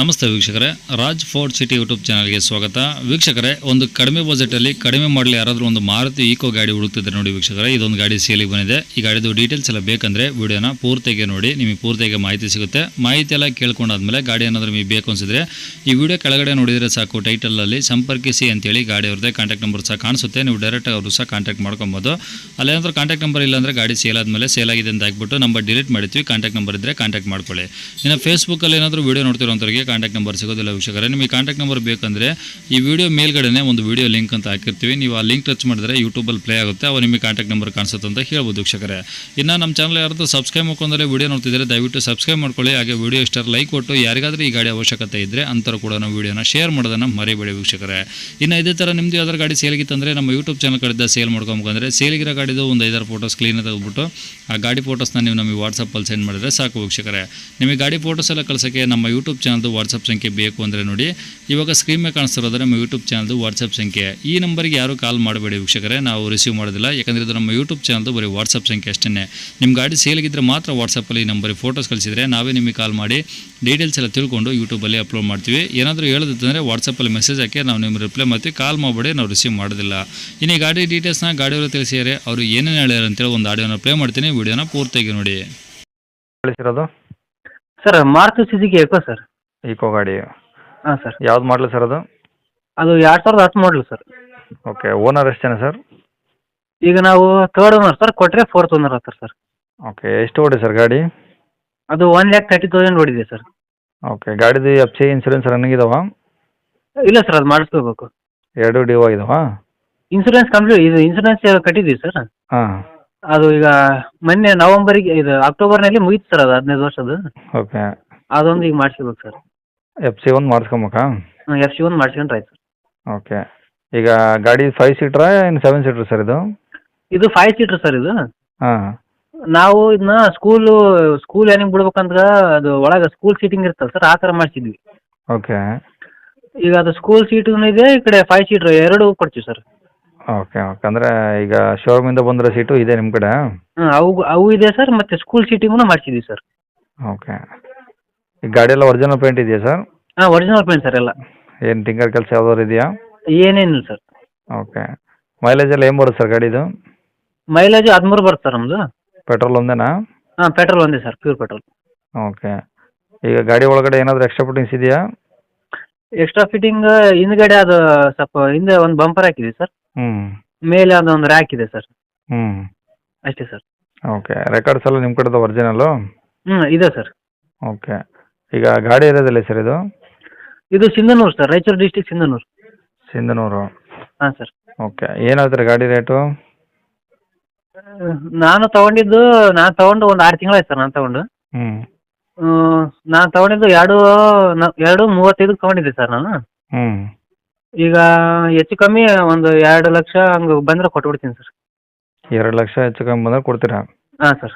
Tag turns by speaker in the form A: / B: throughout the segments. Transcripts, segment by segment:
A: ನಮಸ್ತೆ ವೀಕ್ಷಕರೇ, Raj Ford city YouTube ಚಾನಲ್ಗೆ ಸ್ವಾಗತ. ವೀಕ್ಷಕರೇ, ಒಂದು ಕಡಿಮೆ ಬಜೆಟಲ್ಲಿ ಕಡಿಮೆ ಮಾಡಲಿ ಯಾರಾದರೂ ಒಂದು ಮಾರುತಿ ಈಕೋ ಗಾಡಿ ಹುಡುಕ್ತಿದ್ದಾರೆ ನೋಡಿ ವೀಕ್ಷಕರೇ, ಇದೊಂದು ಗಾಡಿ ಸೇಲಿಗೆ ಬಂದಿದೆ. ಈ ಗಾಡಿದು ಡೀಟೇಲ್ಸ್ ಎಲ್ಲ ಬೇಕಂದರೆ ವಿಡಿಯೋನ ಪೂರ್ತಿಗೆ ನೋಡಿ, ನಿಮಗೆ ಪೂರ್ತಿಗೆ ಮಾಹಿತಿ ಸಿಗುತ್ತೆ. ಮಾಹಿತಿ ಎಲ್ಲ ಕೇಳ್ಕೊಂಡಾದ್ಮೇಲೆ ಗಾಡಿ ಏನಾದರೂ ನಿಮಗೆ ಬೇಕು ಅನಿಸಿದ್ರೆ, ಈ ವಿಡಿಯೋ ಕೆಳಗಡೆ ನೋಡಿದರೆ ಸಾಕು ಟೈಟಲಲ್ಲಿ ಸಂಪರ್ಕಿಸಿ ಅಂತೇಳಿ ಗಾಡಿ ಅವ್ರದ್ದೇ ಕಾಂಟ್ಯಾಕ್ಟ್ ನಂಬರ್ ಸಹ ಕಾಣಿಸುತ್ತೆ. ನೀವು ಡೈರೆಕ್ಟಾಗಿ ಅವರು ಸಹ ಕಾಂಟ್ಯಾಕ್ಟ್ ಮಾಡ್ಕೊಬೋದು. ಅಲ್ಲೇನಾದ್ರೂ ಕಾಂಟ್ಯಾಕ್ಟ್ ನಂಬರ್ ಇಲ್ಲ ಅಂದರೆ ಗಾಡಿ ಸೇಲ್ ಆದಮೇಲೆ ಸೇಲ್ ಆಗಿದೆ ಅಂತ ಹಾಕ್ಬಿಟ್ಟು ನಂಬರ್ ಡಿಲೀಟ್ ಮಾಡ್ತೀವಿ ಕಾಂಟ್ಯಾಕ್ಟ್ ನಂಬರ್ ಇದ್ದರೆ ಕಾಂಟ್ಯಾಕ್ಟ್ ಮಾಡ್ಕೊಳ್ಳಿ. ಇನ್ನು ಫೇಸ್ಬುಕ್ಕಲ್ಲಿ ಏನಾದರೂ ವೀಡಿಯೋ ನೋಡ್ತಿರೋಂಥವ್ರಿಗೆ ಕಾಂಟ್ಯಾಕ್ಟ್ ನಂಬರ್ ಸಿಗೋದಿಲ್ಲ ವೀಕ್ಷಕರೇ. ನಿಮಗೆ ಕಾಂಟ್ಯಾಕ್ಟ್ ನಂಬರ್ ಬೇಕಂದರೆ ಈ ವಿಡಿಯೋ ಮೇಲ್ಗಡೆ ಒಂದು ವಿಡಿಯೋ ಲಿಂಕ್ ಅಂತ ಹಾಕಿರ್ತೀವಿ. ನೀವು ಆ ಲಿಂಕ್ ಟಚ್ ಮಾಡಿದ್ರೆ ಯೂಟ್ಯೂಬಲ್ಲಿ ಪ್ಲೇ ಆಗುತ್ತೆ. ಅವಾಗ ನಿಮಗೆ ಕಾಂಟ್ಯಾಕ್ಟ್ ನಂಬರ್ ಕಾಣಿಸುತ್ತೆ ಅಂತ ಹೇಳ್ಬೋದು ವೀಕ್ಷಕರೇ. ಇನ್ನು ನಮ್ಮ ಚಾನಲ್ ಯಾರಾದರೂ ಸಬ್ಸ್ಕ್ರೈಬ್ ಮಾಡ್ಕೊಂಡ್ರೆ ವಿಡಿಯೋ ನೋಡ್ತಿದ್ರೆ ದಯವಿಟ್ಟು ಸಬ್ಸ್ಕ್ರೈಬ್ ಮಾಡ್ಕೊಳ್ಳಿ. ಹಾಗೆ ವಿಡಿಯೋ ಇಷ್ಟರ ಲೈಕ್ ಕೊಟ್ಟು ಯಾರಿಗಾದರೂ ಈ ಗಾಡಿ ಅವಶ್ಯಕತೆ ಇದ್ದರೆ ಅಂತರೂ ಕೂಡ ನಾವು ವಿಡಿಯೋನ ಶೇರ್ ಮಾಡೋದನ್ನು ಮರಿಬೇಡಿ ವೀಕ್ಷಕರೇ. ಇನ್ನು ಇದೇ ಥರ ನಿಮ್ಮದು ಯಾವ್ದಾರು ಗಾಡಿ ಸೇಲ್ಗಿತ್ತಂದರೆ ನಮ್ಮ ಯೂಟ್ಯೂಬ್ ಚಾನಲ್ ಕಡೆದ ಸೇಲ್ ಮಾಡ್ಕೊಬೇಕಂದ್ರೆ ಸೇಲ್ಗಿರೋ ಗಾಡಿದು ಒಂದು ಐದಾರು ಫೋಟೋಸ್ ಕ್ಲೀನ್ ತೆಗೆದ್ಬಿಟ್ಟು ಆ ಗಾಡಿ ಫೋಟೋಸ್ನ ನೀವು ನಮಗೆ ವಾಟ್ಸಪ್ಪಲ್ಲಿ ಸೆಂಡ್ ಮಾಡಿದ್ರೆ ಸಾಕು ವೀಕ್ಷಕರೇ. ನಿಮಗೆ ಗಾಡಿ ಫೋಟೋಸ್ ಎಲ್ಲ ಕಳ್ಸೋಕ್ಕೆ ನಮ್ಮ ಯೂಟ್ಯೂಬ್ ಚಾನಲ್ದು ವಾಟ್ಸಪ್ ಸಂಖ್ಯೆ ಬೇಕು ಅಂದರೆ ನೋಡಿ. ಇವಾಗ ಸ್ಕ್ರೀನ್ ಮೇಲೆ ಕಾಣಿಸ್ತಿರೋದು ನಮ್ಮ ಯೂಟ್ಯೂಬ್ ಚಾನಲ್ದು ವಾಟ್ಸಪ್ ಸಂಖ್ಯೆ. ಈ ನಂಬರ್ಗೆ ಯಾರು ಕಾಲ್ ಮಾಡಬೇಡಿ ವೀಕ್ಷಕರೇ ನಾವು ರಿಸೀವ್ ಮಾಡೋದಿಲ್ಲ. ಯಾಕಂದರೆ ಇದು ನಮ್ಮ ಯೂಟ್ಯೂಬ್ ಚಾನಲ್ದು ಬರೀ ವಾಟ್ಸಪ್ ಸಂಖ್ಯೆ ಅಷ್ಟೇ ನಿಮ್ಮ ಗಾಡಿ ಸೇಲ್ಗಿದ್ರೆ ಮಾತ್ರ ವಾಟ್ಸಪ್ಪಲ್ಲಿ ಈ ನಂಬರಿಗೆ ಫೋಟೋಸ್ ಕಳಿಸಿದ್ರೆ ನಾವೇ ನಿಮಗೆ ಕಾಲ್ ಮಾಡಿ ಡೀಟೇಲ್ಸ್ ಎಲ್ಲ ತಿಳ್ಕೊಂಡು ಯೂಟ್ಯೂಬಲ್ಲಿ ಅಪ್ಲೋಡ್ ಮಾಡ್ತೀವಿ. ಏನಾದರೂ ಹೇಳೋದಂದರೆ ವಾಟ್ಸಪ್ಪಲ್ಲಿ ಮೆಸೇಜ್ ಹಾಕಿ ನಾವು ನಿಮ್ಗೆ ರಿಪ್ಲೈ ಮಾಡ್ತೀವಿ. ಕಾಲ್ ಮಾಡಬೇಡಿ ನಾವು ರಿಸೀವ್ ಮಾಡೋದಿಲ್ಲ. ಇನ್ನು ಈ ಗಾಡಿ ಡೀಟೇಲ್ಸ್ನ ಗಾಡಿಯವರು ತಿಳಿಸಿದರೆ ಅವರು ಏನೇನು ಹೇಳ್ಯಾರ ಅಂತೇಳಿ ಒಂದು ಆಡಿಯೋನ ಪ್ಲೇ ಮಾಡ್ತೀನಿ. ವಿಡಿಯೋನ ಪೂರ್ತಿಯಾಗಿ ನೋಡಿ.
B: ಕಳಿಸಿರೋದು?
C: Sir Maruti Suzuki Eeco sir.
B: Eeco ಗಾಡಿ.
C: ಹಾಂ ಸರ್.
B: ಯಾವ್ದು ಮಾಡಲು ಸರ್ ಅದು?
C: ಅದು ಎರಡು ಸಾವಿರದ ಹತ್ತು ಮಾಡಲು ಸರ್.
B: ಓಕೆ ಓನರ್ ಎಷ್ಟು ಜನ ಸರ್?
C: ಈಗ ನಾವು ಥರ್ಡ್ ಓನರ್ ಸರ್ ಕೊಟ್ಟರೆ ಫೋರ್ತ್ ಓನರ್ ಆಗ್ತಾರೆ ಸರ್.
B: ಓಕೆ ಎಷ್ಟು ಓಡಿ ಸರ್ ಗಾಡಿ?
C: ಅದು ಒನ್ ಲ್ಯಾಕ್ ತರ್ಟಿ ತೌಸಂಡ್ ಓಡಿದೆ ಸರ್.
B: ಓಕೆ ಗಾಡಿದು ಎಫ್ ಸಿ ಇನ್ಸೂರೆನ್ಸ್ ರನ್ನಿಂಗ್ ಇದಾವ?
C: ಇಲ್ಲ ಸರ್ ಅದು ಮಾಡಿಸ್ಕೋಬೇಕು.
B: ಎರಡು ಡಿ ಓ ಇದಾವ
C: ಇನ್ಸೂರೆನ್ಸ್ ಕಂಪ್ಲೀಟ್ ಇದು ಇನ್ಸೂರೆನ್ಸ್ ಕಟ್ಟಿದ್ದೀವಿ ಸರ್.
B: ಹಾಂ.
C: ಅದು ಈಗ ಮೊನ್ನೆ ನವಂಬರಿಗೆ ಇದು ಅಕ್ಟೋಬರ್ನಲ್ಲಿ ಮುಗಿತು ಸರ್ ಅದು ಹದಿನೈದು ವರ್ಷದ್ದು.
B: ಓಕೆ
C: ಅದೊಂದು ಈಗ ಮಾಡಿಸ್ಕೋಬೇಕು ಸರ್.
B: ಎಫ್ ಸಿ ಒಂದು ಮಾಡಿಸ್ಕೊಬೇಕಾ?
C: ಎಫ್ ಸಿ ಒಂದು ಮಾಡಿಸ್ಕೊಂಡ್ರೆ ಆಯ್ತು.
B: ಓಕೆ ಈಗ ಗಾಡಿ ಫೈವ್ ಸೀಟ್ರ ಇನ್ನು ಸೆವೆನ್ ಸೀಟ್ರ್ ಸರ್ ಇದು?
C: ಇದು ಫೈವ್ ಸೀಟ್ರ್ ಸರ್ ಇದು.
B: ಹಾಂ.
C: ನಾವು ಇದನ್ನ ಸ್ಕೂಲು ಸ್ಕೂಲ್ ಏನಿಂಗ್ ಬಿಡ್ಬೇಕಂದ್ರ ಅದು ಒಳಗೆ ಸ್ಕೂಲ್ ಸೀಟಿಂಗ್ ಇರ್ತಲ್ಲ ಸರ್ ಆ ಥರ ಮಾಡಿಸಿದ್ವಿ.
B: ಓಕೆ
C: ಈಗ ಅದು ಸ್ಕೂಲ್ ಸೀಟು ಇದೆ ಈ ಕಡೆ ಫೈವ್ ಸೀಟ್ರ್ ಎರಡು ಕೊಡ್ತೀವಿ ಸರ್
B: ಓಕೆ ಓಕೆ ಅಂದರೆ ಈಗ ಇಂದ ಬಂದಿರೋ ಸೀಟು ಇದೆ ನಿಮ್ಮ ಕಡೆ?
C: ಹಾಂ ಅವು ಅವು ಇದೆ ಸರ್ ಮತ್ತೆ ಸ್ಕೂಲ್ ಸೀಟಿಂಗೂ ಮಾಡಿಸಿದ್ವಿ ಸರ್
B: ಓಕೆ ಗಾಡಿ ಎಲ್ಲ ಒರಿಜಿನಲ್ ಪೇಂಟ್ ಇದೆಯಾ ಸರ್
C: ಹಾಂ ಒರಿಜಿನಲ್ ಪೇಂಟ್ ಸರ್ ಎಲ್ಲ.
B: ಏನು ಟಿಂಕರ್ ಕೆಲಸ ಯಾವ್ದಾದ್ರು ಇದೆಯಾ?
C: ಏನೇನಿಲ್ಲ ಸರ್
B: ಓಕೆ ಮೈಲೇಜ್ ಎಲ್ಲ ಏನು ಬರುತ್ತೆ ಸರ್ ಗಾಡಿದು?
C: ಮೈಲೇಜ್ ಹದಿಮೂರು ಬರುತ್ತೆ ಸರ್ ನಮ್ಮದು
B: ಪೆಟ್ರೋಲ್ ಒಂದೇನಾ?
C: ಹಾಂ ಪೆಟ್ರೋಲ್ ಒಂದೇ ಸರ್ ಪ್ಯೂರ್ ಪೆಟ್ರೋಲ್
B: ಓಕೆ ಈಗ ಗಾಡಿ ಒಳಗಡೆ ಏನಾದರೂ ಎಕ್ಸ್ಟ್ರಾ ಫಿಟ್ಟಿಂಗ್ಸ್ ಇದೆಯಾ?
C: ಎಕ್ಸ್ಟ್ರಾ ಫಿಟ್ಟಿಂಗ್ ಹಿಂದ್ಗಡೆ ಅದು ಸ್ವಲ್ಪ ಹಿಂದೆ ಒಂದು ಬಂಪರ್ ಹಾಕಿದೆ ಸರ್
B: ಹ್ಞೂ
C: ಮೇಲೆ ಅದೊಂದು ರ್ಯಾಕ್ ಇದೆ ಸರ್
B: ಹ್ಞೂ
C: ಅಷ್ಟೇ ಸರ್
B: ಓಕೆ ರೆಕಾರ್ಡ್ಸ್ ಎಲ್ಲ ನಿಮ್ಮ ಕಡೆದು ಒರಿಜಿನಲ್ಲು
C: ಹ್ಞೂ ಇದೆ ಸರ್
B: ಓಕೆ ಈಗ ಗಾಡಿ ಇರೋದಿಲ್ಲ ಸರ್ ಇದು?
C: ಇದು ಸಿಂಧನೂರು ಸರ್ ರಾಯಚೂರು ಡಿಸ್ಟಿಕ್ ಸಿಂಧನೂರು.
B: ಸಿಂಧನೂರು?
C: ಹಾಂ ಸರ್.
B: ಓಕೆ ಏನು ಹೇಳ್ತೀರಿ ಗಾಡಿ ರೇಟು?
C: ನಾನು ತಗೊಂಡಿದ್ದು ನಾನು ತಗೊಂಡು ಒಂದು ಆರು ತಿಂಗಳಾಯ್ತು ಸರ್ ನಾನು ತಗೊಂಡು.
B: ಹ್ಞೂ
C: ನಾನು ತಗೊಂಡಿದ್ದು ಎರಡು ನ- ಎರಡು ಮೂವತ್ತೈದು ತಗೊಂಡಿದ್ದೆ ಸರ್ ನಾನು.
B: ಹ್ಞೂ
C: ಈಗ ಹೆಚ್ಚು ಕಮ್ಮಿ ಒಂದು ಎರಡು ಲಕ್ಷ ಹಂಗೆ ಬಂದ್ರೆ ಕೊಟ್ಬಿಡ್ತೀನಿ ಸರ್.
B: ಎರಡು ಲಕ್ಷ ಹೆಚ್ಚು ಕಮ್ಮಿ ಬಂದ್ರೆ ಕೊಡ್ತೀರಾ?
C: ಹಾಂ ಸರ್.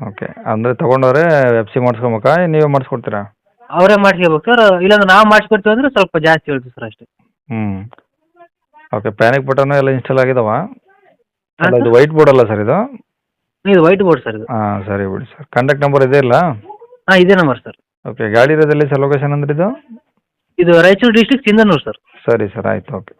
B: ಓಕೆ ಅಂದರೆ ತೊಗೊಂಡವ್ರೆ ಎಫ್ ಸಿ ಮಾಡಿಸ್ಕೊಬೇಕಾ ನೀವೇ ಮಾಡಿಸ್ಕೊಡ್ತೀರಾ?
C: ಅವರೇ ಮಾಡಿಸ್ಕೋಬೇಕು ಸರ್. ಇಲ್ಲಾಂದ್ರೆ ನಾವು ಮಾಡಿಸ್ಕೊಡ್ತೀವಿ ಅಂದ್ರೆ ಸ್ವಲ್ಪ ಜಾಸ್ತಿ ಹೇಳ್ತೀವಿ ಸರ್ ಅಷ್ಟೇ.
B: ಹ್ಮ್. ಓಕೆ ಪ್ಯಾನಿಕ್ ಬಟನ್ ಎಲ್ಲ ಇನ್ಸ್ಟಾಲ್ ಆಗಿದಾವ? ಅಲ್ಲ ಇದು ವೈಟ್ ಬೋರ್ಡ್ ಅಲ್ಲ ಸರ್ ಇದು?
C: ಇದು ವೈಟ್ ಬೋರ್ಡ್ ಸರ್ ಇದು.
B: ಹಾಂ ಸರಿ ಬಿಡಿ ಸರ್. ಕಾಂಟ್ಯಾಕ್ಟ್ ನಂಬರ್ ಇದೆ ಇಲ್ಲ?
C: ಆ ಇದೆ ನಂಬರ್ ಸರ್.
B: ಓಕೆ ಗಾಡಿ ಇರೋದಲ್ಲಿ ಸರ್ ಲೊಕೇಶನ್ ಅಂದ್ರೆ ಇದು?
C: ಇದು ರಾಯಚೂರು ಡಿಸ್ಟಿಕ್ ಸಿಂಧನೂರು ಸರ್.
B: ಸರಿ ಸರ್ ಆಯ್ತು ಓಕೆ